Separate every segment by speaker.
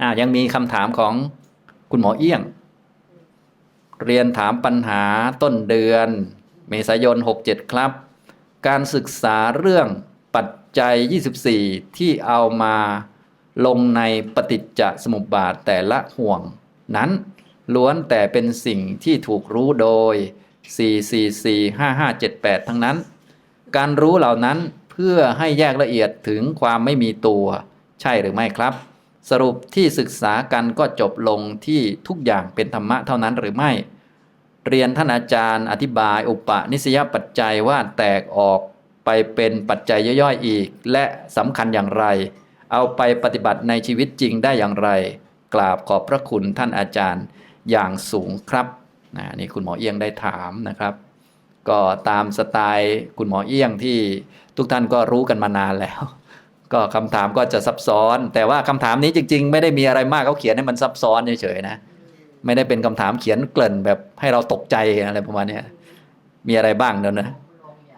Speaker 1: อ่ายังมีคำถามของคุณหมอเอี้ยง เรียนถามปัญหาต้นเดือน เมษายน 67 ครับ การศึกษาเรื่องปัจจัย 24 ที่เอามาลงในปฏิจจสมุปบาทแต่ละห่วง นั้นล้วนแต่เป็นสิ่งที่ถูกรู้โดย 4445578 ทั้งนั้น การรู้เหล่านั้นเพื่อให้แยกละเอียดถึงความไม่มีตัว ใช่หรือไม่ครับ สรุปที่ศึกษากันก็จบลงที่ทุกอย่างเป็นธรรมะเท่านั้นหรือไม่ เรียนท่านอาจารย์อธิบายอุปนิสยปัจจัยว่าแตกออกไปเป็นปัจจัยย่อยๆอีก และสำคัญอย่างไร เอาไปปฏิบัติในชีวิตจริงได้อย่างไร กราบขอบพระคุณท่านอาจารย์อย่างสูงครับนะนี่คุณหมอเอียงได้ถามนะครับ ก็ตามสไตล์คุณหมอเอียงที่ทุกท่านก็รู้กันมานานแล้ว ก็คำถามก็จะซับซ้อน แต่ว่าคำถามนี้จริง ๆ ไม่ได้มีอะไรมากเขาเขียนให้มันซับซ้อนเฉยๆนะไม่ได้เป็นคำถามเขียนเกริ่นแบบให้เราตกใจอะไรประมาณนี้มีอะไรบ้างเดี๋ยวนะ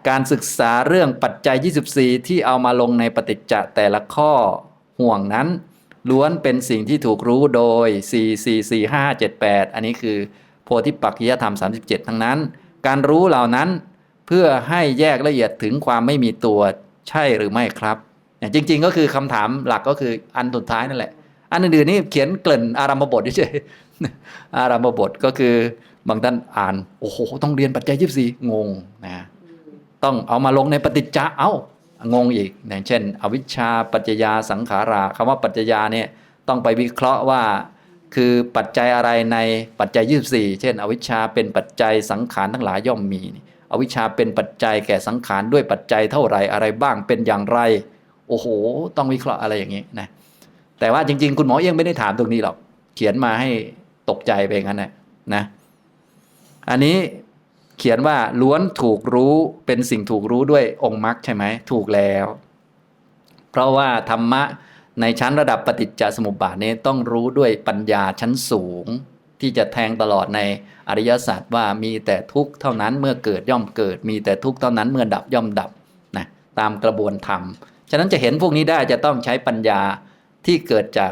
Speaker 1: การศึกษาเรื่องปัจจัย 24 ที่เอามาลงในปฏิจจะแต่ละข้อห่วงนั้น ล้วนเป็นสิ่งที่ถูกรู้โดย 4445578 อันนี้คือโพธิปักขิยธรรม 37 ทั้งนั้น การรู้เหล่านั้นเพื่อให้แยกละเอียดถึงความไม่มีตัวใช่หรือไม่ครับ เนี่ยจริง ๆ ก็คือคำถามหลักก็คืออันสุดท้ายนั่นแหละ อันอื่นๆนี่เขียนเกริ่นอารัมบทเฉยๆอารัมบทก็คือบางท่านอ่านโอ้โหต้องเรียนปัจจัย24งงนะต้องเอามาลงในปฏิจจะเอ้างงอีกอย่างเช่น อวิชชาปัจจยาสังขาราคำว่าปัจจยาเนี่ยต้องไปวิเคราะห์ว่าคือปัจจัยอะไรในปัจจัย 24 เช่น อวิชชาเป็นปัจจัยสังขารทั้งหลายย่อมมี อวิชชาเป็นปัจจัยแก่สังขารด้วยปัจจัยเท่าไรอะไรบ้างเป็นอย่างไร โอ้โห ต้องวิเคราะห์อะไรอย่างนี้นะแต่ว่าจริง ๆ คุณหมอเอี้ยงไม่ได้ถามตรงนี้หรอก เขียนมาให้ตกใจไปงั้นนะนะ อันนี้เขียนว่าล้วนถูกรู้เป็นสิ่งถูกรู้ด้วยองค์มรรคใช่ไหมถูกแล้ว เพราะว่าธรรมะในชั้นระดับปฏิจจสมุปบาทนี้ต้องรู้ด้วยปัญญาชั้นสูง ที่จะแทงตลอดในอริยศาสัจว่ามีแต่ทุกข์เท่านั้นเมื่อเกิดย่อมเกิด มีแต่ทุกข์เท่านั้นเมื่อดับย่อมดับนะตามกระบวนธรรม ฉะนั้นจะเห็นพวกนี้ได้จะต้องใช้ปัญญาที่เกิดจาก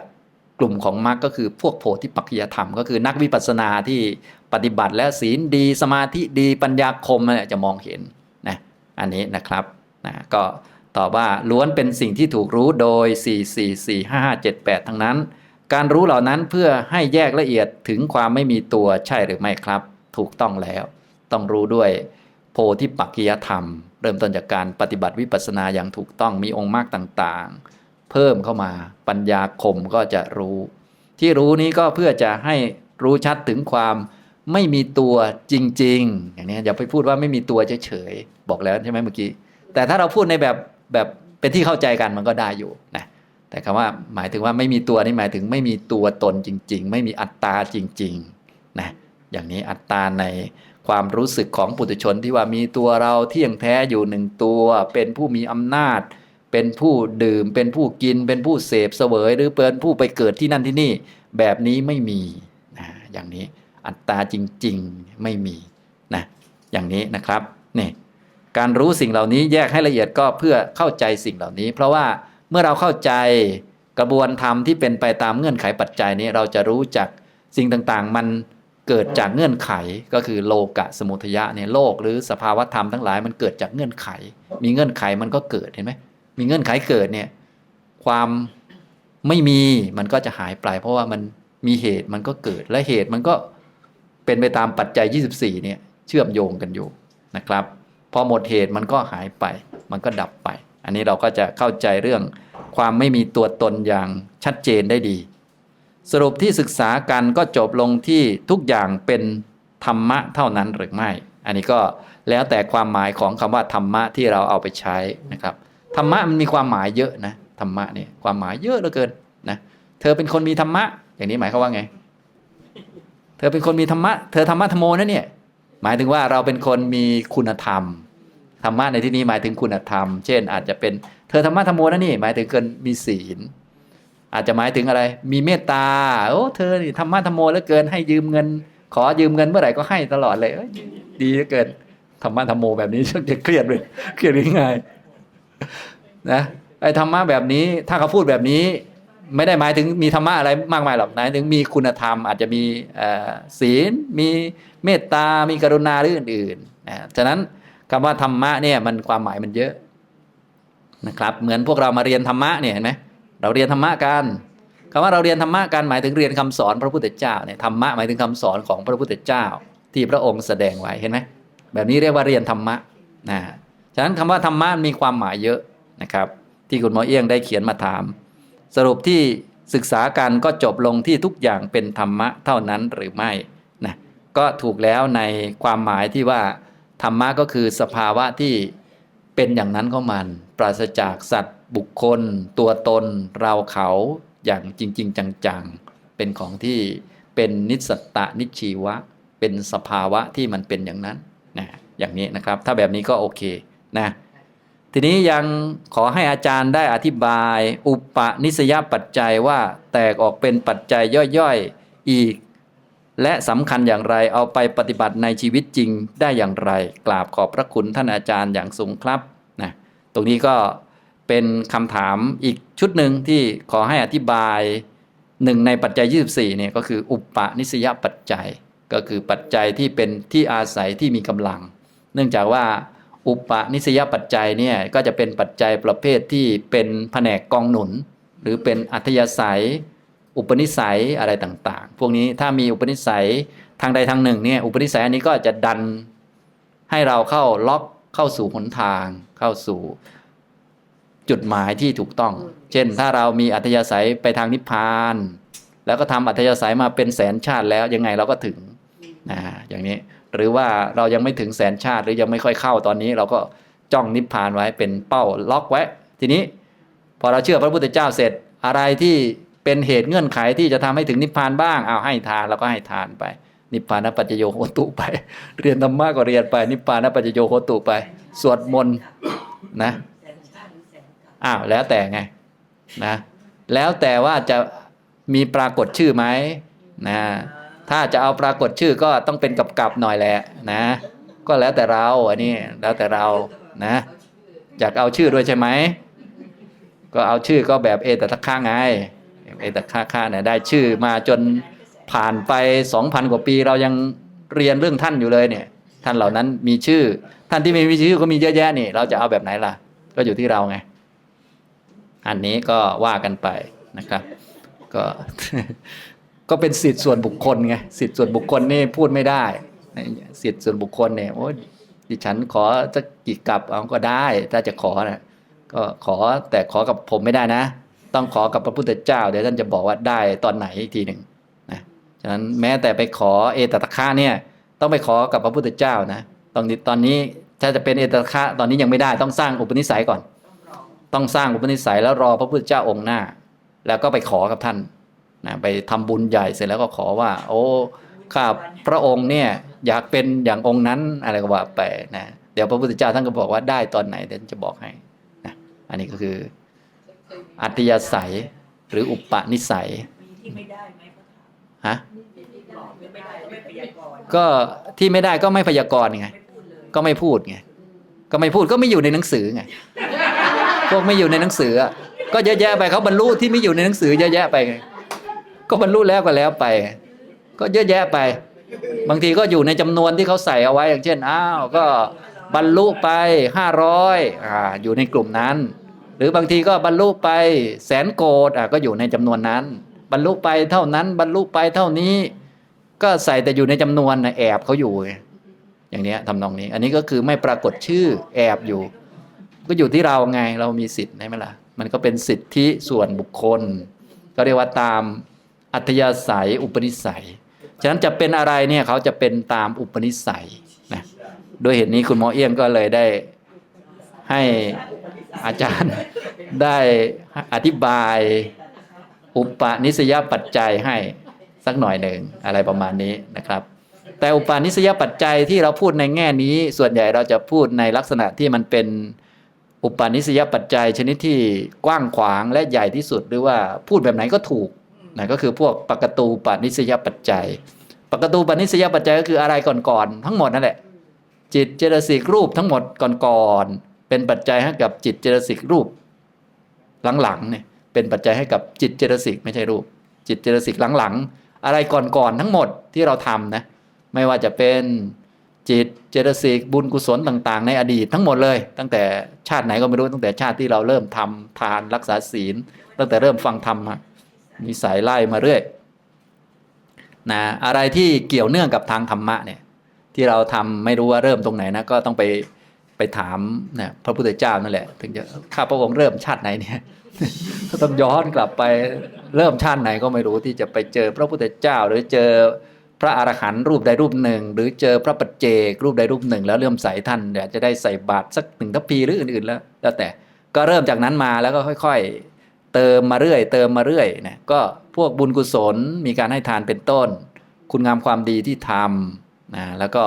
Speaker 1: กลุ่มของมรรคก็คือพวกโพธิปัจจยธรรม ก็คือนักวิปัสสนาที่ปฏิบัติและศีลดีสมาธิดีปัญญาคมเนี่ยจะมองเห็นนะอันนี้นะครับนะก็ตอบว่าล้วนเป็นสิ่งที่ถูกรู้โดย 4 4 4 5 5 7 8 ทั้งนั้น การรู้เหล่านั้นเพื่อให้แยกละเอียดถึงความไม่มีตัวใช่หรือไม่ครับ ถูกต้องแล้ว ต้องรู้ด้วยโพธิปักกิยธรรม เริ่มต้นจากการปฏิบัติวิปัสสนาอย่างถูกต้องมีองค์มากต่างๆ เพิ่มเข้ามาปัญญาคมก็จะรู้ ที่รู้นี้ก็เพื่อจะให้รู้ชัดถึงความไม่มีตัวจริง ๆ อย่างนี้อย่าไปพูดว่าไม่มีตัวเฉยๆบอกแล้วใช่ไหมเมื่อกี้ แต่ถ้าเราพูดในแบบแบบเป็นที่เข้าใจกันมันก็ได้อยู่นะแต่คำว่าหมายถึงว่าไม่มีตัวนี่หมายถึงไม่มีตัวตนจริง ๆ ไม่มีอัตตาจริงๆนะอย่างนี้อัตตาใน ความรู้สึกของปุถุชนที่ว่ามีตัวเราเที่ยงแท้อยู่หนึ่งตัว เป็นผู้มีอำนาจ เป็นผู้ดื่ม เป็นผู้กิน เป็นผู้เสพเสวยหรือเป็นผู้ไปเกิดที่นั่นที่นี่ แบบนี้ไม่มีนะอย่างนี้อัตตาจริง ๆไม่มีนะอย่างนี้นะครับนี่การรู้สิ่งเหล่านี้แยกให้ละเอียดก็เพื่อเข้าใจสิ่งเหล่านี้ เพราะว่าเมื่อเราเข้าใจกระบวนธรรมที่เป็นไปตามเงื่อนไขปัจจัยนี้เราจะรู้จักสิ่งต่างๆ มัน เกิดจากเงื่อนไขก็คือโลกะสมุทยะเนี่ยโลกหรือสภาวธรรมทั้งหลายมันเกิดจากเงื่อนไข มีเงื่อนไขมันก็เกิดเห็นไหมมีเงื่อนไขเกิดเนี่ยความไม่มีมันก็จะหายไปเพราะว่ามันมีเหตุมันก็เกิดและเหตุมันก็เป็นไปตามปัจจัย 24เนี่ยเชื่อมโยงกันอยู่นะครับพอหมดเหตุมันก็หายไป มันก็ดับไป อันนี้เราก็จะเข้าใจเรื่องความไม่มีตัวตนอย่างชัดเจนได้ดี สรุปที่ศึกษากันก็จบลงที่ทุกอย่างเป็นธรรมะเท่านั้นหรือไม่ อันนี้ก็แล้วแต่ความหมายของคำว่าธรรมะที่เราเอาไปใช้นะครับ ธรรมะมันมีความหมายเยอะนะธรรมะเนี่ยความหมายเยอะเหลือเกินนะ เธอเป็นคนมีธรรมะ อย่างนี้หมายความว่าไง เธอเป็นคนมีธรรมะ เธอธรรมะธรรมโมนะเนี่ย หมายถึงว่าเราเป็นคนมีคุณธรรม ธรรมะในที่นี้หมายถึงคุณธรรม เช่น อาจจะเป็นเธอธรรมะธรรมโมนะนี่ หมายถึงคนมีศีล อาจจะหมายถึงอะไร มีเมตตา โอ้เธอนี่ธรรมะธรรมโมแล้วเกินให้ยืมเงิน ขอยืมเงินเมื่อไหร่ก็ให้ตลอดเลยดีเหลือเกินธรรมะธรรมโมแบบนี้ชักจะเครียดเลยเครียดง่ายๆนะไอ้ธรรมะแบบนี้ถ้าเขาพูดแบบนี้ ไม่ได้หมายถึงมีธรรมะอะไรมากมายหรอกหมายถึงมีคุณธรรม อาจจะมีศีล มีเมตตา มีกรุณาหรืออื่นๆนะฉะนั้นคำว่าธรรมะเนี่ยมันความหมายมันเยอะนะครับ เหมือนพวกเรามาเรียนธรรมะเนี่ยเห็นไหม เราเรียนธรรมะกันคำว่าเราเรียนธรรมะกันหมายถึงเรียนคำสอนพระพุทธเจ้าเนี่ยธรรมะหมายถึงคำสอนของพระพุทธเจ้า ที่พระองค์แสดงไว้เห็นไหมแบบนี้เรียกว่าเรียนธรรมะนะฉะนั้นคำว่าธรรมะมีความหมายเยอะนะครับ ที่คุณหมอเอี้ยงได้เขียนมาถาม สรุปที่ศึกษากันก็จบลงที่ทุกอย่างเป็นธรรมะเท่านั้นหรือไม่นะก็ถูกแล้วในความหมายที่ว่าธรรมะก็คือสภาวะที่ เป็นอย่างนั้นของมัน ปราศจากสัตว์ บุคคล ตัวตน เราเขาอย่างจริง ๆ จังๆ เป็นของที่เป็นนิสตะนิชีวะ เป็นสภาวะที่มันเป็นอย่างนั้นนะอย่างนี้นะครับ ถ้าแบบนี้ก็โอเคนะทีนี้ยังขอให้อาจารย์ได้อธิบาย อุปนิสยปัจจัยว่าแตกออกเป็นปัจจัยย่อยๆ อีก และสำคัญอย่างไรเอาไปปฏิบัติในชีวิตจริงได้อย่างไร กราบขอบพระคุณท่านอาจารย์อย่างสูงครับนะตรงนี้ก็เป็นคำถามอีกชุดหนึ่งที่ขอให้อธิบายหนึ่งในปัจจัย 24เนี่ยก็คืออุปนิสยปัจจัย ก็คือปัจจัยที่เป็นที่อาศัยที่มีกำลัง เนื่องจากว่าอุปนิสยปัจจัยเนี่ยก็จะเป็นปัจจัยประเภทที่เป็นแผนกกองหนุน หรือเป็นอัธยาศัย อุปนิสัยอะไรต่างๆ พวกนี้ถ้ามีอุปนิสัยทางใดทางหนึ่งเนี่ยอุปนิสัยอันนี้ก็จะดันให้เราเข้าล็อกเข้าสู่หนทาง เข้าสู่จุดหมายที่ถูกต้อง เช่น ถ้าเรามีอัธยาศัยไปทางนิพพาน แล้วก็ทำอัธยาศัยมาเป็นแสนชาติแล้วยังไงเราก็ถึงนะอย่างนี้หรือว่าเรายังไม่ถึงแสนชาติหรือยังไม่ค่อยเข้าตอนนี้ เราก็จ้องนิพพานไว้เป็นเป้าล็อกไว้ ทีนี้ พอเราเชื่อพระพุทธเจ้าเสร็จอะไรที่ เป็นเหตุเงื่อนไขที่จะทำให้ถึงนิพพานบ้างเอาให้ทานเราก็ให้ทานไป นิพพานปัจจโยโหตุไป เรียนธรรมะก็เรียนไป นิพพานปัจจโยโหตุไป สวดมนต์นะอ้าวแล้วแต่ไงนะแล้วแต่ว่าจะมีปรากฏชื่อไหมนะถ้าจะเอาปรากฏชื่อก็ต้องเป็นกับกับหน่อยแหละนะ ก็แล้วแต่เราอันนี้แล้วแต่เรานะอยากเอาชื่อด้วยใช่ไหมก็เอาชื่อก็แบบเอตตะค่างไง เอตตะค่าค่าเนี่ยได้ชื่อมาจนผ่านไปสองพันกว่าปีเรายังเรียนเรื่องท่านอยู่เลยเนี่ย ท่านเหล่านั้นมีชื่อ ท่านที่ไม่มีชื่อก็มีเยอะแยะนี่ เราจะเอาแบบไหนล่ะ ก็อยู่ที่เราไง อันนี้ก็ว่ากันไปนะครับ ก็ก็เป็นสิทธิ์ส่วนบุคคลไงสิทธิ์ส่วนบุคคลนี่พูดไม่ได้สิทธิ์ส่วนบุคคลเนี่ยโอ้ยดิฉันขอจะกี่กลับเอาก็ได้ ถ้าจะขอนะก็ขอแต่ขอกับผมไม่ได้นะ ต้องขอกับพระพุทธเจ้า เดี๋ยวท่านจะบอกว่าได้ตอนไหนอีกทีหนึ่งนะฉะนั้นแม้แต่ไปขอเอตตะคะเนี่ยต้องไปขอกับพระพุทธเจ้านะตอนนี้ตอนนี้ถ้าจะเป็นเอตตะคะตอนนี้ยังไม่ได้ต้องสร้างอุปนิสัยก่อน ต้องสร้างอุปนิสัยแล้วรอพระพุทธเจ้าองค์หน้า แล้วก็ไปขอกับท่านนะไปทำบุญใหญ่เสร็จแล้วก็ขอว่า โอ้ข้าพระองค์เนี่ยอยากเป็นอย่างองค์นั้นอะไรก็ว่าไปนะเดี๋ยวพระพุทธเจ้าท่านก็บอกว่าได้ตอนไหนเดี๋ยวจะบอกให้นะอันนี้ก็คือ อัตยาศัย หรืออุปนิสัย
Speaker 2: มีที่ไม่ได้ไหมเขาถาม
Speaker 1: ฮะ
Speaker 2: บอกไม่ได้ก็ไม่พยากรณ์
Speaker 1: ก็ที่ไม่ได้ก็ไม่พยากรณ์ไง
Speaker 2: ไม่พูดเลย
Speaker 1: ก็ไม่พูดไงก็ไม่พูดก็ไม่อยู่ในหนังสือไงพวกไม่อยู่ในหนังสืออะก็เยอะแยะไปเขาบรรลุที่ไม่อยู่ในหนังสือเยอะแยะไปไงก็บรรลุแล้วก็แล้วไป ก็เยอะแยะไป บางทีก็อยู่ในจำนวนที่เขาใส่เอาไว้อย่างเช่นอ้าวก็บรรลุไปห้าร้อยอ่าอยู่ในกลุ่มนั้นห รือบางทีก็บรรลุไปแสนโกดอะก็อยู่ในจำนวนนั้น บรรลุไปเท่านั้น บรรลุไปเท่านี้ ก็ใส่แต่อยู่ในจำนวนนะแอบเขาอยู่อย่างเนี้ยทำนองนี้ อันนี้ก็คือไม่ปรากฏชื่อแอบอยู่ ก็อยู่ที่เราไงเรามีสิทธิ์ใช่ไหมล่ะมันก็เป็นสิทธิส่วนบุคคล ก็เรียกว่าตามอัธยาศัยอุปนิสัยฉะนั้นจะเป็นอะไรเนี่ยเขาจะเป็นตามอุปนิสัยนะโดยเหตุนี้คุณหมอเอี้ยงก็เลยได้ให้ อาจารย์ได้อธิบายอุปนิสยปัจจัยให้สักหน่อยหนึ่งอะไรประมาณนี้นะครับ แต่อุปนิสยปัจจัยที่เราพูดในแง่นี้ ส่วนใหญ่เราจะพูดในลักษณะที่มันเป็นอุปนิสยปัจจัยชนิดที่กว้างขวางและใหญ่ที่สุด หรือว่าพูดแบบไหนก็ถูกนะก็คือพวกปกตูปนิสยปัจจัยปกตูปนิสยปัจจัยก็คืออะไรก่อนๆทั้งหมดนั่นแหละจิตเจตสิกรูปทั้งหมดก่อนๆ เป็นปัจจัยให้กับจิตเจตสิกรูป หลังๆเนี่ยเป็นปัจจัยให้กับจิตเจตสิกไม่ใช่รูป จิตเจตสิกหลังๆ อะไรก่อนๆทั้งหมดที่เราทำนะไม่ว่าจะเป็นจิตเจตสิกบุญกุศลต่างๆ ในอดีตทั้งหมดเลย ตั้งแต่ชาติไหนก็ไม่รู้ตั้งแต่ชาติที่เราเริ่มทำทานรักษาศีล ตั้งแต่เริ่มฟังธรรมมานิสัยไล่มาเรื่อยนะอะไรที่เกี่ยวเนื่องกับทางธรรมะเนี่ยที่เราทำไม่รู้ว่าเริ่มตรงไหนนะก็ต้องไป ไปถามนะพระพุทธเจ้านั่นแหละ ถึงจะข้าพระองค์เริ่มชาติไหนเนี่ยก็ต้องย้อนกลับไปเริ่มชาติไหนก็ไม่รู้ที่จะไปเจอพระพุทธเจ้า หรือเจอพระอรหันต์รูปใดรูปหนึ่ง หรือเจอพระปัจเจกรูปใดรูปหนึ่ง แล้วเริ่มใส่ท่านเดี๋ยวจะได้ใส่บาตรสักหนึ่งทัพพีหรืออื่นๆแล้วแล้วแต่ก็เริ่มจากนั้นมาแล้วก็ค่อย ๆ เติมมาเรื่อย เติมมาเรื่อยนะก็พวกบุญกุศลมีการให้ทานเป็นต้น คุณงามความดีที่ทำนะแล้วก็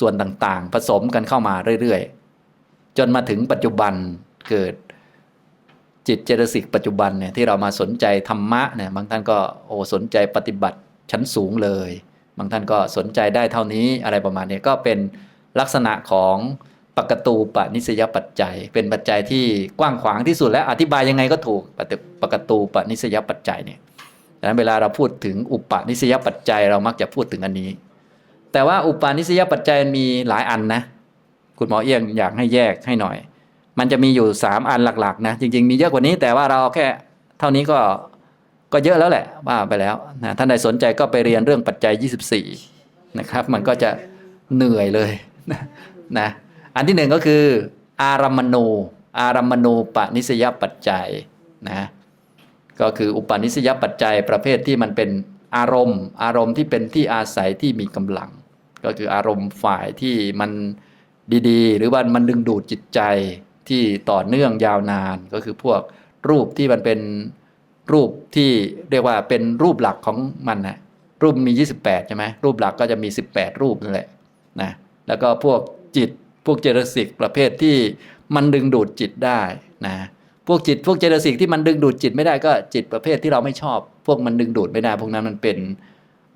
Speaker 1: ส่วนต่างๆ ผสมกันเข้ามาเรื่อยๆ จนมาถึงปัจจุบันเกิดจิตเจตสิกปัจจุบันเนี่ยที่เรามาสนใจธรรมะเนี่ยบางท่านก็โอ้สนใจปฏิบัติชั้นสูงเลย บางท่านก็สนใจได้เท่านี้อะไรประมาณนี้ก็เป็นลักษณะของปกตูปนิสยปัจจัย เป็นปัจจัยที่กว้างขวางที่สุดและอธิบายยังไงก็ถูกปกตูปนิสยปัจจัยเนี่ยดังนั้นเวลาเราพูดถึงอุปนิสยปัจจัยเรามักจะพูดถึงอันนี้ แต่ว่าอุปนิสยปัจจัยมีหลายอันนะ คุณหมอเอี้ยงอยากให้แยกให้หน่อย มันจะมีอยู่ 3 อันหลักๆ นะ จริง ๆ มีเยอะกว่านี้แต่ว่าเราแค่เท่านี้ก็ก็เยอะแล้วแหละว่าไปแล้วนะท่านใดสนใจก็ไปเรียนเรื่องปัจจัย 24 นะครับ มันก็จะเหนื่อยเลยนะอันที่หนึ่งก็คือ อารัมมณูอารัมมณูปนิสยปัจจัยนะก็คืออุปนิสยปัจจัยประเภทที่มันเป็นอารมณ์ อารมณ์ที่เป็นที่อาศัยที่มีกำลัง ก็คืออารมณ์ฝ่ายที่มัน ดีๆ หรือว่ามันดึงดูดจิตใจที่ต่อเนื่องยาวนานก็คือพวกรูปที่มันเป็นรูปที่เรียกว่าเป็นรูปหลักของมันนะรูปมี 28 ใช่ไหมรูปหลักก็จะมี 18 รูปนั่นแหละนะแล้วก็พวกจิตพวกเจตสิกประเภทที่มันดึงดูดจิตได้นะพวกจิตพวกเจตสิกที่มันดึงดูดจิตไม่ได้ก็จิตประเภทที่เราไม่ชอบ พวกมันดึงดูดไม่ได้ พวกนั้นมันเป็น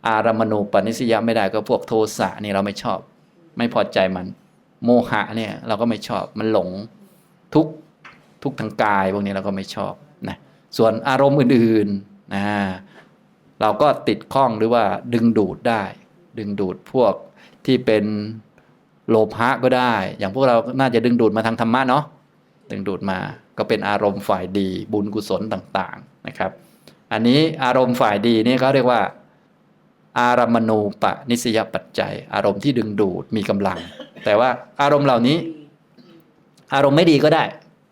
Speaker 1: อารามณูปนิสยไม่ได้ก็พวกโทสะนี่เราไม่ชอบ ไม่พอใจมัน โมหะเนี่ยเราก็ไม่ชอบมันหลงทุกทุกทางกายพวกนี้เราก็ไม่ชอบนะส่วนอารมณ์อื่นๆนะเราก็ติดข้องหรือว่าดึงดูดได้ ดึงดูดพวกที่เป็นโลภะก็ได้ อย่างพวกเราน่าจะดึงดูดมาทางธรรมะเนาะดึงดูดมาก็เป็นอารมณ์ฝ่ายดีบุญกุศลต่างๆนะครับ อันนี้อารมณ์ฝ่ายดีนี่เขาเรียกว่า อารมณูปนิสยปัจจัย อารมณ์ที่ดึงดูดมีกำลัง แต่ว่าอารมณ์เหล่านี้ อารมณ์ไม่ดีก็ได้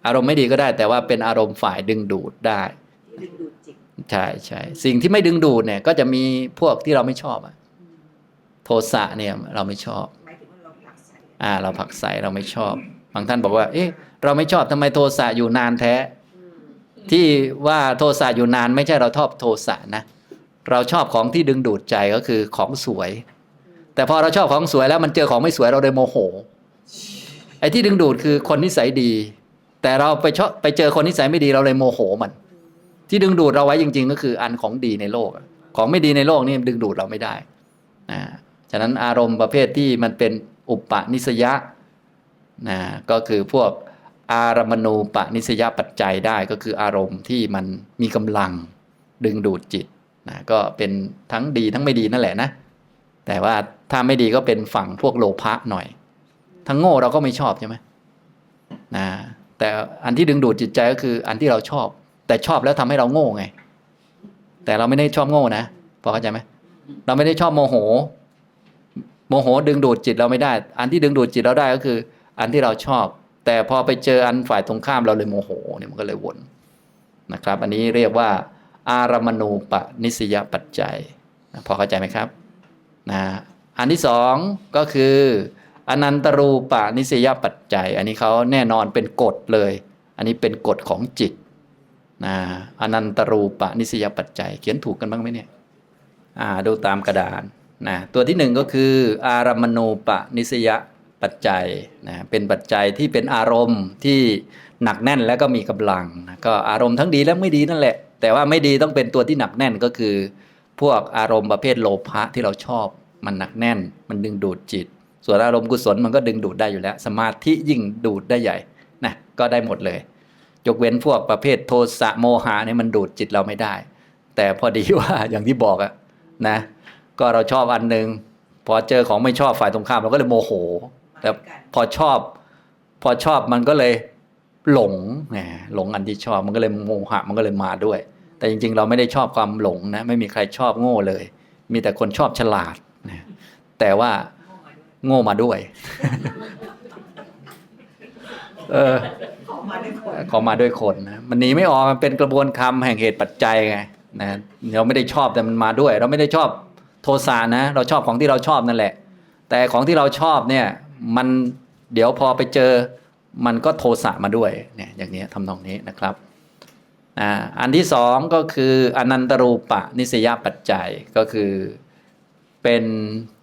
Speaker 1: อารมณ์ไม่ดีก็ได้ แต่ว่าเป็นอารมณ์ฝ่ายดึงดูดได้ใช่ใช่สิ่งที่ไม่ดึงดูดเนี่ย ก็จะมีพวกที่เราไม่ชอบอะโทสะเนี่ยเราไม่ชอบ
Speaker 2: เราผักใส่
Speaker 1: อ่า เราผักใสเราไม่ชอบบางท่านบอกว่า เอ๊ะ เราไม่ชอบทำไมโทสะอยู่นานแท้ ที่ว่าโทสะอยู่นานไม่ใช่เราชอบโทสะนะ เราชอบของที่ดึงดูดใจก็คือของสวย แต่พอเราชอบของสวยแล้วมันเจอของไม่สวยเราเลยโมโห ไอ้ที่ดึงดูดคือคนนิสัยดี แต่เราไปชอบไปเจอคนนิสัยไม่ดีเราเลยโมโหมัน ที่ดึงดูดเราไว้จริง ๆ ก็คืออันของดีในโลก ของไม่ดีในโลกนี่ดึงดูดเราไม่ได้นะฉะนั้นอารมณ์ประเภทที่มันเป็นอุปนิสยะนะก็คือพวกอารมณูปนิสยปัจจัยได้ก็คืออารมณ์ที่มันมีกำลังดึงดูดจิต นะก็เป็นทั้งดีทั้งไม่ดีนั่นแหละนะ แต่ว่าถ้าไม่ดีก็เป็นฝั่งพวกโลภะหน่อย ทั้งโง่เราก็ไม่ชอบใช่ไหมนะแต่อันที่ดึงดูดจิตใจก็คืออันที่เราชอบ แต่ชอบแล้วทำให้เราโง่ไง แต่เราไม่ได้ชอบโง่นะพอเข้าใจไหมเราไม่ได้ชอบโมโห โมโหดึงดูดจิตเราไม่ได้ อันที่ดึงดูดจิตเราได้ก็คือ อันที่เราชอบ แต่พอไปเจออันฝ่ายตรงข้ามเราเลยโมโหเนี่ยมันก็เลยวนนะครับ อันนี้เรียกว่า อารมณูปนิสยปัจจัยพอเข้าใจไหมครับนะอันที่สองก็คืออนันตรูปนิสยปัจจัย อันนี้เขาแน่นอนเป็นกฎเลย อันนี้เป็นกฎของจิตนะอนันตรูปนิสยปัจจัย เขียนถูกกันบ้างไหมเนี่ยอ่าดูตามกระดานนะตัวที่หนึ่งก็คือ อารมณูปนิสยปัจจัยนะเป็นปัจจัยที่เป็นอารมณ์ที่หนักแน่นและก็มีกำลังนะก็อารมณ์ทั้งดีและไม่ดีนั่นแหละ แต่ว่าไม่ดีต้องเป็นตัวที่หนักแน่นก็คือ พวกอารมณ์ประเภทโลภะที่เราชอบมันหนักแน่น มันดึงดูดจิต ส่วนอารมณ์กุศลมันก็ดึงดูดได้อยู่แล้ว สมาธิยิ่งดูดได้ใหญ่นะก็ได้หมดเลยยกเว้นพวกประเภทโทสะโมหะเนี่ยมันดูดจิตเราไม่ได้ แต่พอดีว่าอย่างที่บอกอะนะ ก็เราชอบอันหนึ่งพอเจอของไม่ชอบฝ่ายตรงข้ามเราก็เลยโมโห แต่พอชอบ พอชอบมันก็เลยหลงแหมหลงอันที่ชอบมันก็เลยโมหะมันก็เลยมาด้วย แต่จริงๆ เราไม่ได้ชอบความหลงนะไม่มีใครชอบโง่เลย มีแต่คนชอบฉลาดนะแต่ว่าโง่มาด้วย เออ
Speaker 2: ขอมาด้วยคน
Speaker 1: มาด้วยคนนะมันหนีไม่ออกมันเป็นกระบวนคำแห่งเหตุปัจจัยไงนะเราไม่ได้ชอบแต่มันมาด้วย เราไม่ได้ชอบโทสะนะ เราชอบของที่เราชอบนั่นแหละ แต่ของที่เราชอบเนี่ยมันเดี๋ยวพอไปเจอมันก็โทสะมาด้วยเนี่ยอย่างนี้ทำนองนี้นะครับ อ่าอันที่สองก็คืออนันตรูปะนิสยปัจจัยก็คือเป็น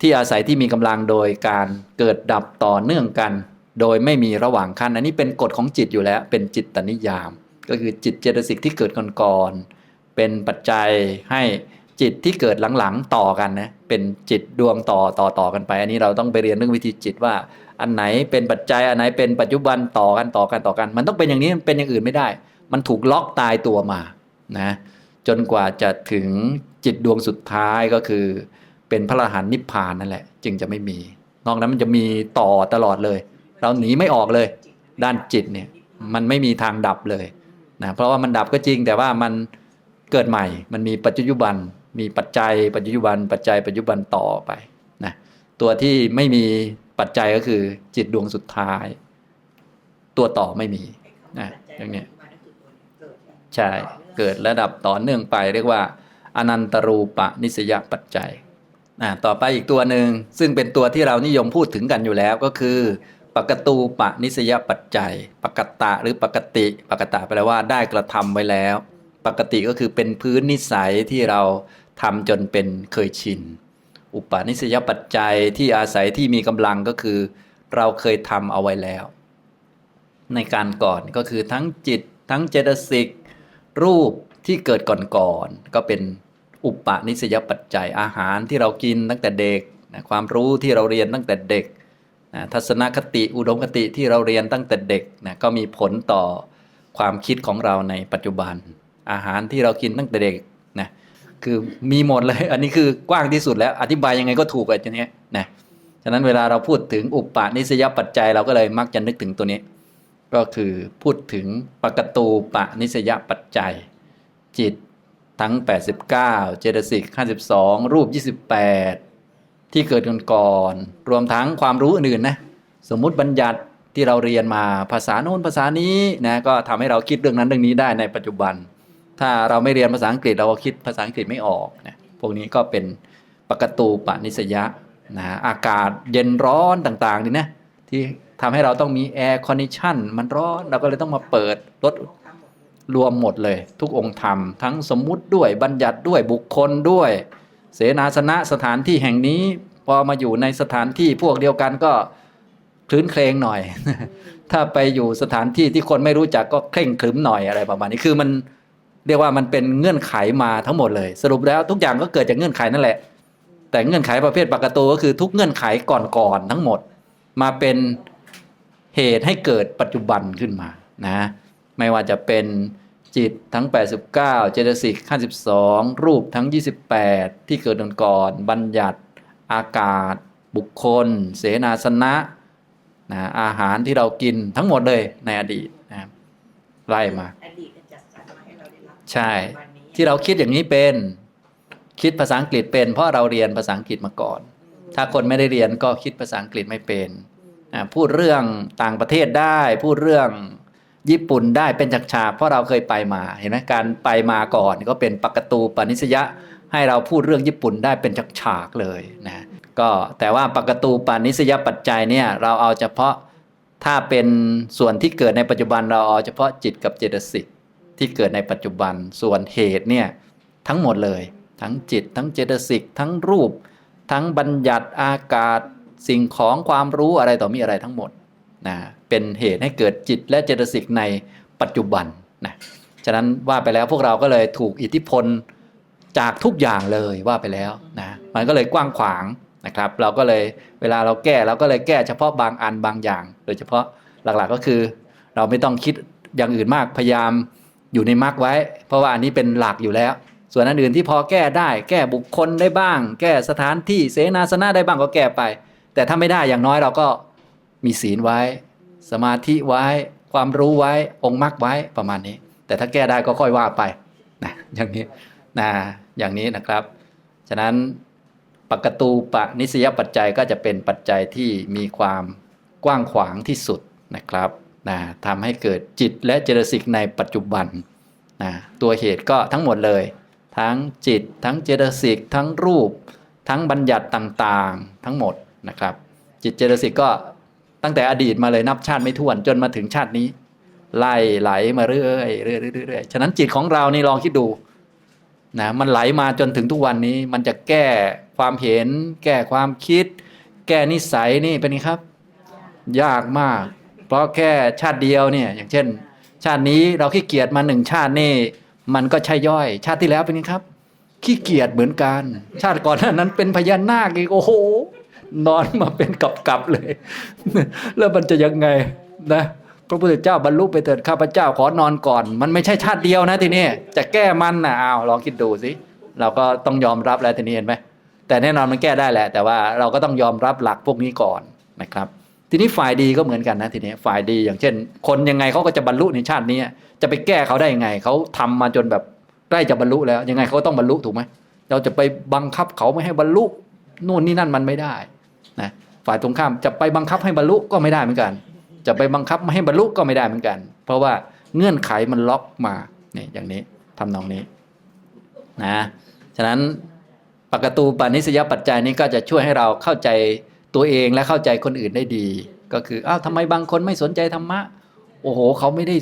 Speaker 1: ที่อาศัยที่มีกำลังโดยการเกิดดับต่อเนื่องกัน โดยไม่มีระหว่างขั้น อันนี้เป็นกฎของจิตอยู่แล้ว เป็นจิตตนิยาม ก็คือจิตเจตสิกที่เกิดก่อนๆเป็นปัจจัยให้จิตที่เกิดหลังๆต่อกันนะเป็นจิตดวงต่อต่อต่อกันไป อันนี้เราต้องไปเรียนเรื่องวิธีจิตว่า อันไหนเป็นปัจจัยอันไหนเป็นปัจจุบันต่อกันต่อกันต่อกัน มันต้องเป็นอย่างนี้มันเป็นอย่างอื่นไม่ได้ มันถูกล็อกตายตัวมานะจนกว่าจะถึงจิตดวงสุดท้ายก็คือ เป็นพระอรหันต์นิพพานนั่นแหละ จึงจะไม่มี นอกนั้นมันจะมีต่อตลอดเลย เราหนีไม่ออกเลย ด้านจิตเนี่ยมันไม่มีทางดับเลยนะเพราะว่ามันดับก็จริงแต่ว่ามันเกิดใหม่ มันมีปัจจุบัน มีปัจจัย ปัจจุบัน ปัจจัย ปัจจุบันต่อไปนะตัวที่ไม่มีปัจจัยก็คือจิตดวงสุดท้าย ตัวต่อไม่มีนะอย่างเนี้ย ใช่เกิดระดับต่อเนื่องไปเรียกว่าอนันตรูปะนิสยปัจจัยอ่าต่อไปอีกตัวหนึ่งซึ่งเป็นตัวที่เรานิยมพูดถึงกันอยู่แล้วก็คือ ปกตูปะนิสยปัจจัย ปกตะหรือปกติ ปกตะแปลว่าได้กระทำไว้แล้ว ปกติก็คือเป็นพื้นนิสัยที่เราทำจนเป็นเคยชิน อุปาณิสยปัจจัยที่อาศัยที่มีกำลังก็คือ เราเคยทำเอาไว้แล้ว ในการก่อนก็คือทั้งจิต ทั้งเจตสิก รูปที่เกิดก่อนๆก็เป็นอุปนิสยปัจจัยอาหารที่เรากินตั้งแต่เด็กนะความรู้ที่เราเรียนตั้งแต่เด็กนะทัศนคติอุดมคติที่เราเรียนตั้งแต่เด็กนะก็มีผลต่อความคิดของเราในปัจจุบัน อาหารที่เรากินตั้งแต่เด็กนะคือมีหมดเลย อันนี้คือกว้างที่สุดแล้วอธิบายยังไงก็ถูกอะทีเนี้ยนะฉะนั้นเวลาเราพูดถึงอุปนิสยปัจจัยเราก็เลยมักจะนึกถึงตัวนี้ ก็คือพูดถึงปกตูปะนิสยปัจจัย จิตทั้ง 89 เจตสิก52 รูป 28 ที่เกิดกันก่อนๆรวมทั้งความรู้อื่นๆนะสมมุติบัญญัติที่เราเรียนมาภาษาโน้นภาษานี้นะก็ทำให้เราคิดเรื่องนั้นเรื่องนี้ได้ในปัจจุบัน ถ้าเราไม่เรียนภาษาอังกฤษเราก็คิดภาษาอังกฤษไม่ออกนะพวกนี้ก็เป็นปกตูปนิสยะนะอากาศเย็นร้อนต่างๆนี่นะที่ ทำให้เราต้องมีแอร์คอนดิชันมันร้อนเราก็เลยต้องมาเปิดลดรวมหมดเลย ทุกองค์ธรรม ทั้งสมมุติด้วยบัญญัติด้วยบุคคลด้วย เสนาสนะสถานที่แห่งนี้ พอมาอยู่ในสถานที่พวกเดียวกันก็คลื้นเครงหน่อย ถ้าไปอยู่สถานที่ที่คนไม่รู้จักก็เคร่งครึมหน่อยอะไรประมาณนี้คือมันเรียกว่ามันเป็นเงื่อนไขมาทั้งหมดเลย สรุปแล้วทุกอย่างก็เกิดจากเงื่อนไขนั่นแหละ แต่เงื่อนไขประเภทปกตูก็คือทุกเงื่อนไขก่อนๆทั้งหมด มาเป็น เหตุให้เกิดปัจจุบันขึ้นมานะไม่ว่าจะเป็นจิตทั้ง 89 เจตสิก52รูปทั้ง 28 ที่เกิดก่อนๆบัญญัติ อากาศ บุคคล เสนาสนะนะอาหารที่เรากินทั้งหมดเลยในอดีตนะครับไล่มา
Speaker 2: อดีตจัดสรรมาให้เราได้รับ
Speaker 1: ใช่
Speaker 2: วันนี้
Speaker 1: ที่เราคิดอย่างนี้เป็นคิดภาษาอังกฤษเป็น เพราะเราเรียนภาษาอังกฤษมาก่อน ถ้าคนไม่ได้เรียนก็คิดภาษาอังกฤษไม่เป็นอ่า พูดเรื่องต่างประเทศได้ พูดเรื่องญี่ปุ่นได้เป็นฉากๆเพราะเราเคยไปมาเห็นไหมการไปมาก่อนก็เป็นปกตูปนิสยะให้เราพูดเรื่องญี่ปุ่นได้เป็นฉากๆเลยนะก็แต่ว่าปกตูปนิสยปัจจัยเนี่ยเราเอาเฉพาะถ้าเป็นส่วนที่เกิดในปัจจุบันเราเอาเฉพาะจิตกับเจตสิกที่เกิดในปัจจุบันส่วนเหตุเนี่ยทั้งหมดเลย ทั้งจิต ทั้งเจตสิกทั้งรูป ทั้งบัญญัติอากาศ สิ่งของความรู้อะไรต่อมีอะไรทั้งหมดนะเป็นเหตุให้เกิดจิตและเจตสิกในปัจจุบันนะฉะนั้นว่าไปแล้วพวกเราก็เลยถูกอิทธิพลจากทุกอย่างเลยว่าไปแล้วนะมันก็เลยกว้างขวางนะครับ เราก็เลยเวลาเราแก้เราก็เลยแก้เฉพาะบางอันบางอย่าง โดยเฉพาะหลักๆก็คือ เราไม่ต้องคิดอย่างอื่นมากพยายามอยู่ในมรรคไว้ เพราะว่าอันนี้เป็นหลักอยู่แล้ว ส่วนอันอื่นที่พอแก้ได้ แก้บุคคลได้บ้าง แก้สถานที่เสนาสนะได้บ้างก็แก้ไป แต่ถ้าไม่ได้อย่างน้อยเราก็มีศีลไว้ สมาธิไว้ ความรู้ไว้ องค์มรรคไว้ประมาณนี้ แต่ถ้าแก้ได้ก็ค่อยว่าไปนะอย่างนี้นะอย่างนี้นะครับ ฉะนั้นปกตูปะนิสยปัจจัยก็จะเป็นปัจจัยที่มีความกว้างขวางที่สุดนะครับนะทำให้เกิดจิตและเจตสิกในปัจจุบันนะตัวเหตุก็ทั้งหมดเลย ทั้งจิต ทั้งเจตสิกทั้งรูป ทั้งบัญญัติต่างๆ ทั้งหมด นะครับ จิตเจตสิกก็ตั้งแต่อดีตมาเลยนับชาติไม่ถ้วนจนมาถึงชาตินี้ ไล่ไหลมาเรื่อยเรื่อยเรื่อยฉะนั้นจิตของเรานี่ลองคิดดูนะมันไหลมาจนถึงทุกวันนี้ มันจะแก้ความเห็น แก้ความคิด แก้นิสัยนี่เป็นไงครับ ยากมาก เพราะแค่ชาติเดียวเนี่ยอย่างเช่น ชาตินี้เราขี้เกียจมาหนึ่งชาตินี่มันก็ใช่ย่อย ชาติที่แล้วเป็นไงครับขี้เกียจเหมือนกัน ชาติก่อนหน้านั้นเป็นพญานาคอีกโอ้โห นอนมาเป็นกับๆเลย แล้วมันจะยังไงนะพระพุทธเจ้าบรรลุไปเถิดข้าพเจ้าขอนอนก่อน มันไม่ใช่ชาติเดียวนะทีนี้จะแก้มันนะอ้าวลองคิดดูสิเราก็ต้องยอมรับแล้วทีนี้เห็นไหมแต่แน่นอนมันแก้ได้แหละ แต่ว่าเราก็ต้องยอมรับหลักพวกนี้ก่อนนะครับ ทีนี้ฝ่ายดีก็เหมือนกันนะทีนี้ฝ่ายดีอย่างเช่น คนยังไงเขาก็จะบรรลุในชาตินี้จะไปแก้เขาได้ยังไงเขาทำมาจนแบบใกล้จะบรรลุแล้วยังไงเขาก็ต้องบรรลุถูกไหมเราจะไปบังคับเขาไม่ให้บรรลุนู่นนี่นั่นมันไม่ได้ นะฝ่ายตรงข้ามจะไปบังคับให้บรรลุก็ไม่ได้เหมือนกัน จะไปบังคับไม่ให้บรรลุก็ไม่ได้เหมือนกัน เพราะว่าเงื่อนไขมันล็อกมาเนี่ยอย่างนี้ทำนองนี้นะฉะนั้นปกตูปานิสยปัจจัยนี้ก็จะช่วยให้เราเข้าใจตัวเองและเข้าใจคนอื่นได้ดี ก็คืออ้าวทำไมบางคนไม่สนใจธรรมะ โอ้โห เขาไม่ได้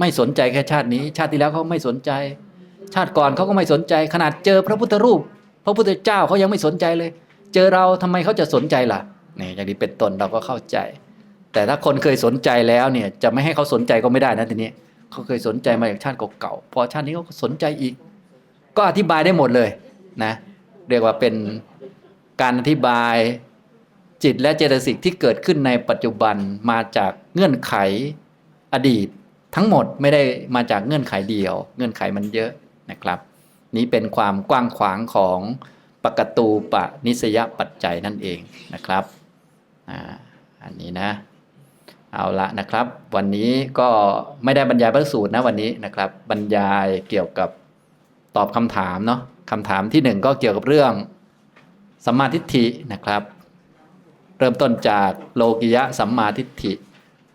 Speaker 1: ไม่สนใจแค่ชาตินี้ ชาติที่แล้วเขาไม่สนใจ ชาติก่อนเขาก็ไม่สนใจ ขนาดเจอพระพุทธรูป พระพุทธเจ้าเขายังไม่สนใจเลย เจอเราทำไมเขาจะสนใจล่ะเนี่ยอย่างนี้เป็นต้นเราก็เข้าใจ แต่ถ้าคนเคยสนใจแล้วเนี่ยจะไม่ให้เขาสนใจก็ไม่ได้นะทีนี้เขาเคยสนใจมาจากชาติเก่าๆพอชาตินี้เขาสนใจอีก ก็อธิบายได้หมดเลยนะเรียกว่าเป็นการอธิบายจิตและเจตสิกที่เกิดขึ้นในปัจจุบันมาจากเงื่อนไขอดีต ทั้งหมดไม่ได้มาจากเงื่อนไขเดียว เงื่อนไขมันเยอะนะครับ นี้เป็นความกว้างขวางของ ปกตูปะนิสยปัจจัยนั่นเองนะครับอันนี้นะ เอาละนะครับ วันนี้ก็ไม่ได้บรรยายพระสูตรนะวันนี้นะครับ บรรยายเกี่ยวกับตอบคำถามเนาะคำถามที่หนึ่งก็เกี่ยวกับเรื่องสัมมาทิฏฐินะครับ เริ่มต้นจากโลกิยะสัมมาทิฏฐิ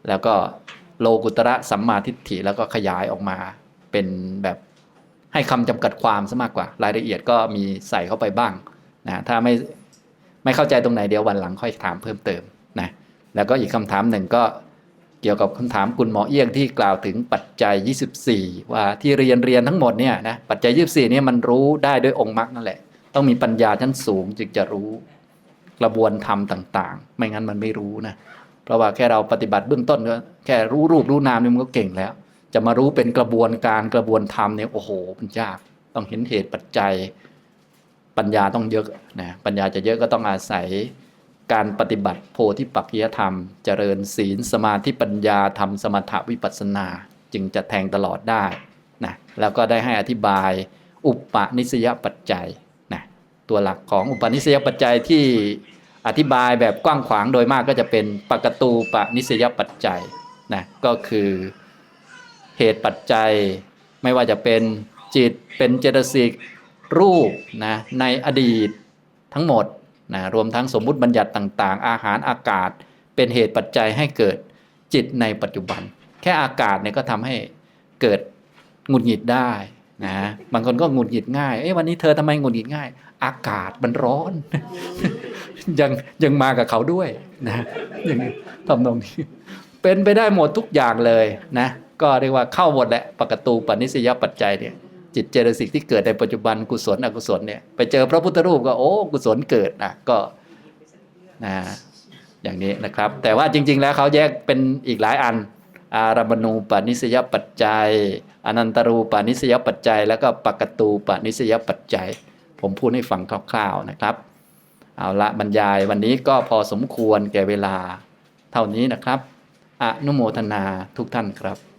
Speaker 1: แล้วก็โลกุตระสัมมาทิฏฐิแล้วก็ขยายออกมาเป็นแบบ ให้คำจำกัดความซะมากกว่า รายละเอียดก็มีใส่เข้าไปบ้างนะถ้าไม่ไม่เข้าใจตรงไหนเดี๋ยววันหลังค่อยถามเพิ่มเติมนะแล้วก็อีกคำถามหนึ่งก็เกี่ยวกับคำถามคุณหมอเอี้ยงที่กล่าวถึงปัจจัย 24 ว่าที่เรียนเรียนทั้งหมดเนี่ยนะปัจจัย 24เนี่ยมันรู้ได้ด้วยองค์มรรคนั่นแหละ ต้องมีปัญญาชั้นสูงจึงจะรู้กระบวนธรรมต่าง ๆ ไม่งั้นมันไม่รู้นะเพราะว่าแค่เราปฏิบัติเบื้องต้นก็แค่รู้รูปรู้นามนี่มันก็เก่งแล้ว จะมารู้เป็นกระบวนการกระบวนธรรมเนี่ยโอ้โหมันยากต้องเห็นเหตุปัจจัย ปัญญาต้องเยอะนะปัญญาจะเยอะก็ต้องอาศัยการปฏิบัติโพธิปักขิยธรรม เจริญศีลสมาธิปัญญาทำสมถะวิปัสสนา จึงจะแทงตลอดได้นะแล้วก็ได้ให้อธิบายอุปนิสยปัจจัยนะตัวหลักของอุปนิสยปัจจัยที่อธิบายแบบกว้างขวางโดยมากก็จะเป็นปกตูปนิสยปัจจัยนะก็คือ เหตุปัจจัย ไม่ว่าจะเป็นจิตเป็นเจตสิกรูปนะในอดีตทั้งหมดนะรวมทั้งสมมุติบัญญัติต่าง ๆ อาหารอากาศ เป็นเหตุปัจจัยให้เกิดจิตในปัจจุบัน แค่อากาศเนี่ยก็ทำให้เกิดหงุดหงิดได้นะบางคนก็หงุดหงิดง่ายเอ้วันนี้เธอทำไมหงุดหงิดง่าย อากาศมันร้อน ยังยังมากับเขาด้วยนะอย่างนี้ทำนองนี้เป็นไปได้หมดทุกอย่างเลยนะ ก็เรียกว่าเข้าหมดแหละปกตูปนิสยปัจจัยเนี่ยจิตเจตสิกที่เกิดในปัจจุบันกุศลอกุศลเนี่ยไปเจอพระพุทธรูปก็โอ้กุศลเกิดนะก็นะอย่างนี้นะครับ แต่ว่าจริง ๆ แล้วเขาแยกเป็นอีกหลายอัน อารามณูปนิสยปัจจัย อนันตรูปนิสยปัจจัย แล้วก็ปกตูปนิสยปัจจัย ผมพูดให้ฟังคร่าว ๆนะครับ เอาละบรรยายวันนี้ก็พอสมควรแก่เวลาเท่านี้นะครับ อนุโมทนาทุกท่านครับ